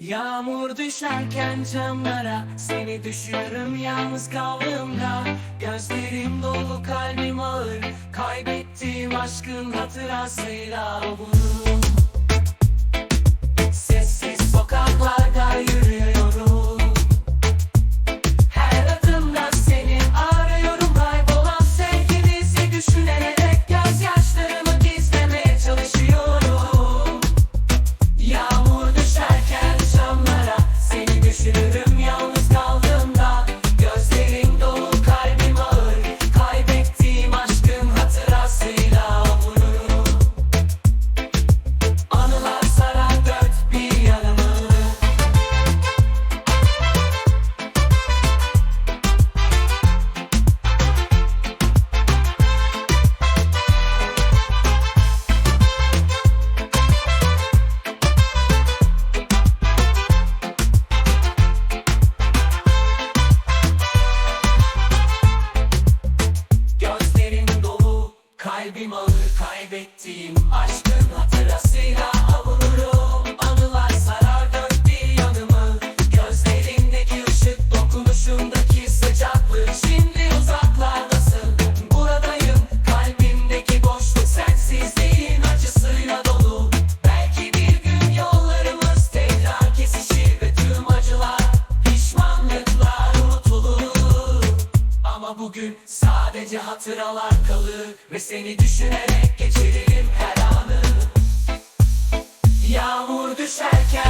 Yağmur düşerken camlara Seni düşürürüm yalnız kaldığımda Gözlerim dolu kalbim ağır. Kaybettiğim aşkın hatırasıyla vururum kalbim ağır Kaybettiğim aşkın hatırasıyla ama bugün sadece hatıralar kalır Ve seni düşünerek geçiririm her anı. Yağmur düşerken